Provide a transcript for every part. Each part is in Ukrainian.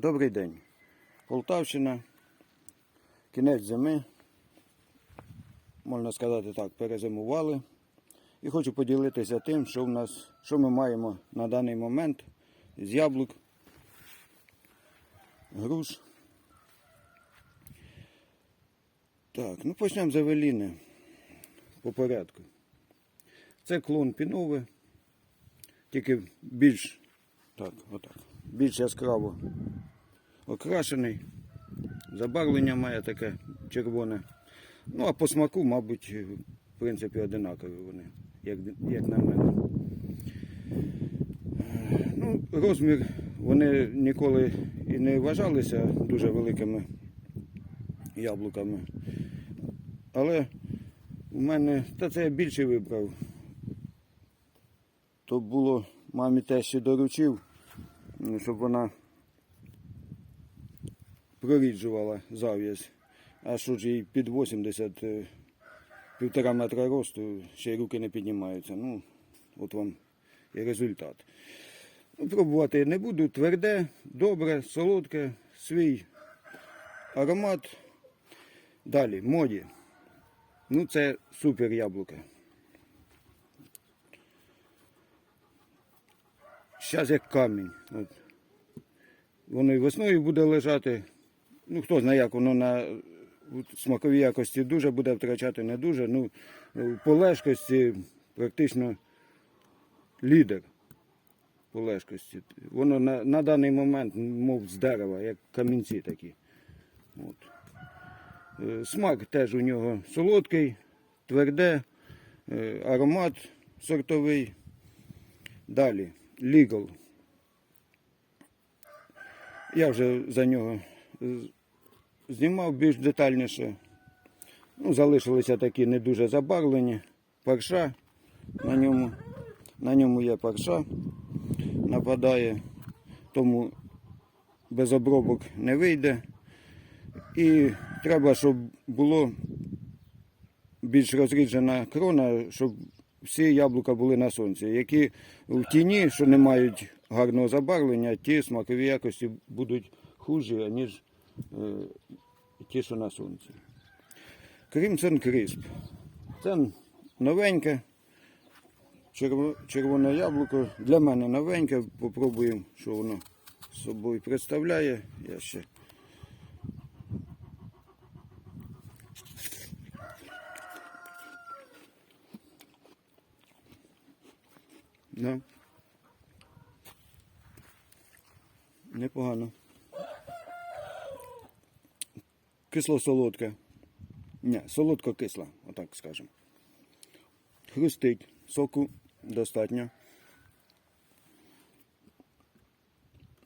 Добрий день. Полтавщина. Кінець зими. Можна сказати так, перезимували. І хочу поділитися тим, що в нас, що ми маємо на даний момент з яблук, груш. Так, ну почнемо з Евеліни по порядку. Це клон пінови, тільки більш так, отак, більш яскраво окрашений. Забарвлення має таке червоне. Ну, а по смаку, мабуть, в принципі, одинакові вони, як, як на мене. Е, Ну, розмір вони ніколи і не вважалися дуже великими яблуками. Але у мене, та це я більше вибрав. То було мамі теж доручив, щоб вона проріджувала зав'язь. А що ж їй під 80, е, півтора метра росту, ще й руки не піднімаються. Ну, от вам і результат. Ну, пробувати я не буду. Тверде, добре, солодке, свій аромат. Далі, моді. Ну, це супер яблука. Зараз як камінь. От. Воно і весною буде лежати. Ну, хто знає, як воно на от смаковій якості дуже буде втрачати, не дуже. Ну, по лежкості практично лідер по лежкості. Воно на, на даний момент, мов з дерева, як камінці такі. От. Е, Смак теж у нього солодкий, тверде, е, аромат сортовий. Далі, Legal. Я вже за нього знімав більш детальніше. Ну, залишилися такі не дуже забарвлені. Парша на ньому. На ньому є парша, нападає, тому без обробок не вийде. І треба, щоб було більш розріджена крона, щоб всі яблука були на сонці. Які в тіні, що не мають гарного забарвлення, ті смакові якості будуть хужі, ніж ті, що на сонці. Crimson Crisp. Це новеньке. Червоне яблуко. Для мене новеньке. Попробуємо, що воно собою представляє. Я ще Да. Непогано. Кисло-солодке. Ні, солодко-кисла, отак скажемо. Хрустить, соку достатньо.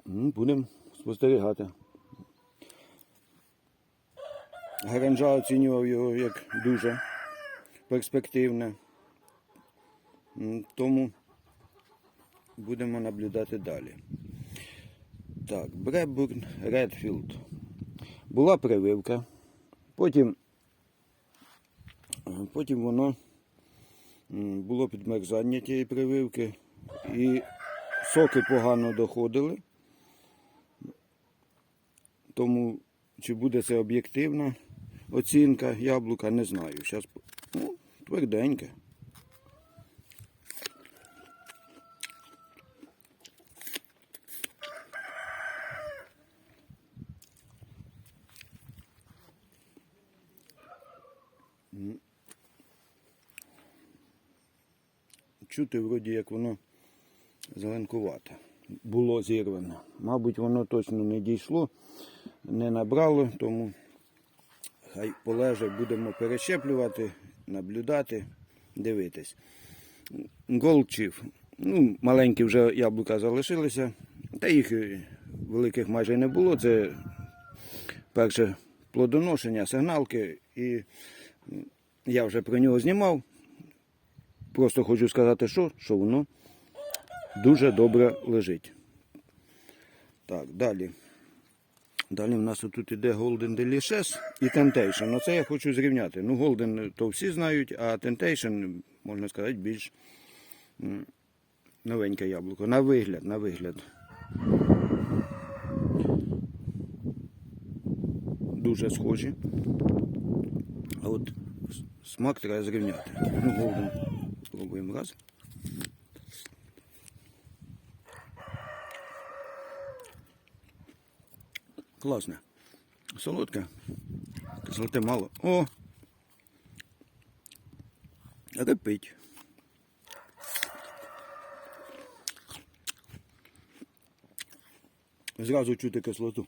Будемо спостерігати. Гаранжа оцінював його як дуже перспективне. Тому будемо наблюдати далі. Так, Бребурн Редфілд. Була прививка, потім, е, потім воно було підмерзання тієї прививки, і соки погано доходили. Тому чи буде це об'єктивна оцінка яблука, не знаю. Зараз ну, тверденьке. Чути вроді як воно зеленкувате. Було зірване. Мабуть, воно точно не дійшло, не набрало, тому хай полеже, будемо перещеплювати, наблюдати, дивитись. Голчів. Ну, маленькі вже яблука залишилися, та їх е, великих майже не було. Це перше плодоношення, сигналки, і я вже про нього знімав. Просто хочу сказати, що, що воно дуже добре лежить. Так, далі. Далі в нас тут іде Golden Delicious і Temptation. Оце я хочу зрівняти. Ну, Golden то всі знають, а Temptation, можна сказати, більш новеньке яблуко. На вигляд, на вигляд. дуже схожі. А от смак треба зрівняти. Ну, голден. Пробуємо раз. Класне. Солодке. Кислоти мало. О! Репить. Зразу чути кислоту.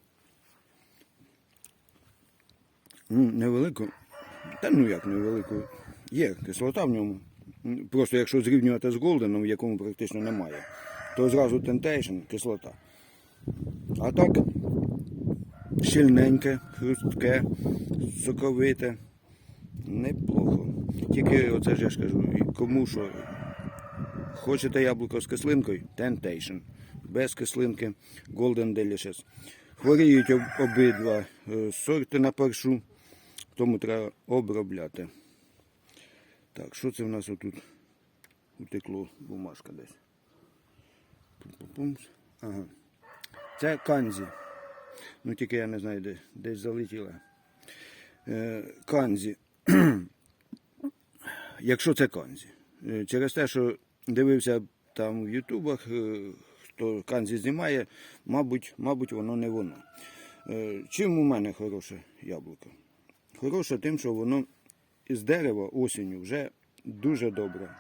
Невелику. Та ну як невелику. Є кислота в ньому. Просто якщо зрівнювати з Голденом, в якому практично немає, то зразу Temptation кислота. А так щільненьке, хрустке, соковите. Неплохо. Тільки оце ж я ж кажу, кому що. Хочете яблуко з кислинкою? Temptation. Без кислинки Golden Delicious. Хворіють об- обидва е, сорти на першу, тому треба обробляти. Так, що це в нас отут утекло бумажка десь? Пум-пум-пумс. Ага. Це канзі. Ну тільки я не знаю, де десь залетіла. Е, канзі. Якщо це канзі. Е, Через те, що дивився там в Ютубах, е, хто канзі знімає, мабуть, мабуть, воно не воно. Е, Чим у мене хороше яблуко? Хороше тим, що воно із дерева осінню вже дуже добре.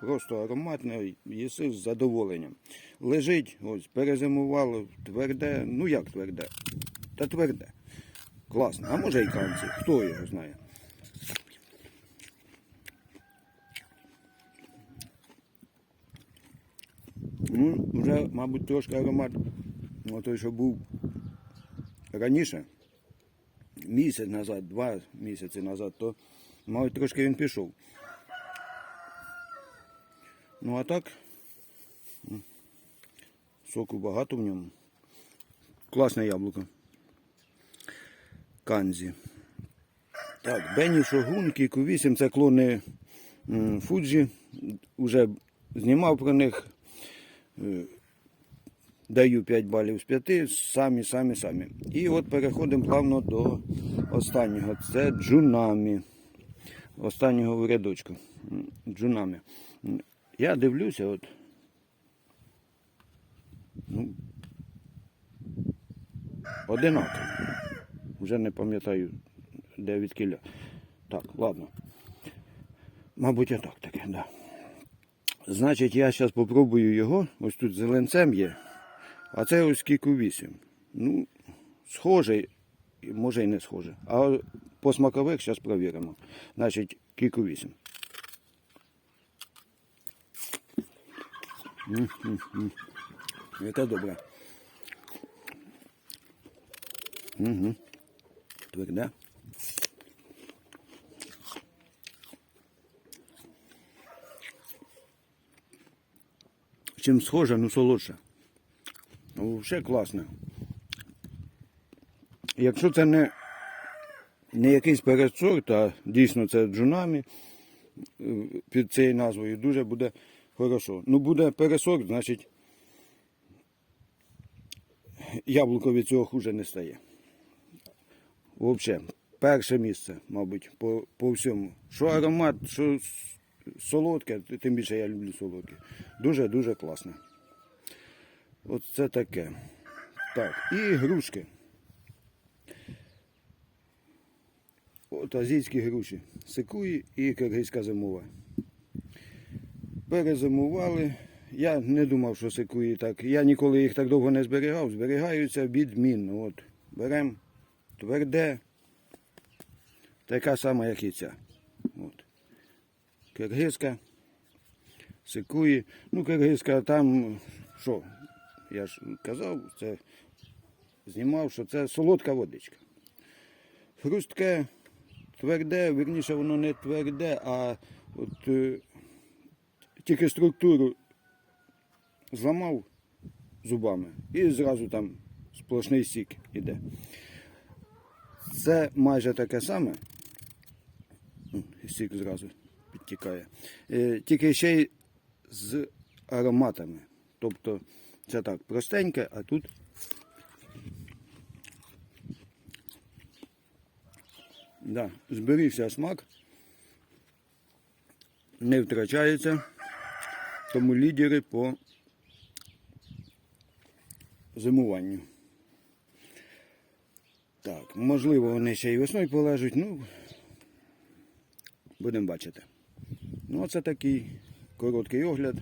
Просто ароматне, їси з задоволенням. Лежить, ось, перезимувало, тверде, ну як тверде? Та тверде. Класно. А може і канці, хто його знає. Ну, вже, мабуть, трошки аромат, ну, той, що був раніше, місяць назад, два місяці назад, то, мабуть, трошки він пішов. Ну, а так, соку багато в ньому. Класне яблуко. Канзі. Так, Бенні Шогун, Кіку 8, це клони Фуджі. Уже знімав про них. Е, Даю 5 балів з 5, самі, самі, самі. І от переходимо плавно до останнього. Це Джунамі. Останнього рядочку. М, Джунамі. Я дивлюся, от. Ну, одинаково. Вже не пам'ятаю, де від кіля. Так, ладно. Мабуть, я так таке, да. Значить, я зараз попробую його. Ось тут зеленцем є. А це ось кіку 8. Ну, схожий, може і не схоже. А по смакових зараз перевіримо. Значить, кіку 8. М-м-м. Яке добре. Угу. Тверде. Чим схоже, ну солодше. Ну, Все класне. Якщо це не, не якийсь передсорт, а дійсно це джунамі е, під цією назвою, дуже буде хорошо. Ну, буде пересорт, значить яблуко від цього хуже не стає. Взагалі, перше місце, мабуть, по, по всьому. Що аромат, що солодке, тим більше я люблю солодке. Дуже-дуже класне. От це таке. Так, і грушки. От азійські груші. Секуї і киргизька зимова. Перезимували. Я не думав, що секуї так. Я ніколи їх так довго не зберігав. Зберігаються відмінно. От, беремо тверде, така сама, як і ця. От. Киргизька, секуї. Ну, киргизька там, що, я ж казав, це знімав, що це солодка водичка. Хрустке, тверде, верніше воно не тверде, а от е, тільки структуру зламав зубами і зразу там сплошний сік іде. Це майже таке саме. Сік зразу підтікає. Е, Тільки ще й з ароматами. Тобто це так простеньке, а тут Да, зберігся смак, не втрачається, тому лідери по зимуванню. Так, можливо, вони ще й весною полежать, ну, будемо бачити. Ну, оце такий короткий огляд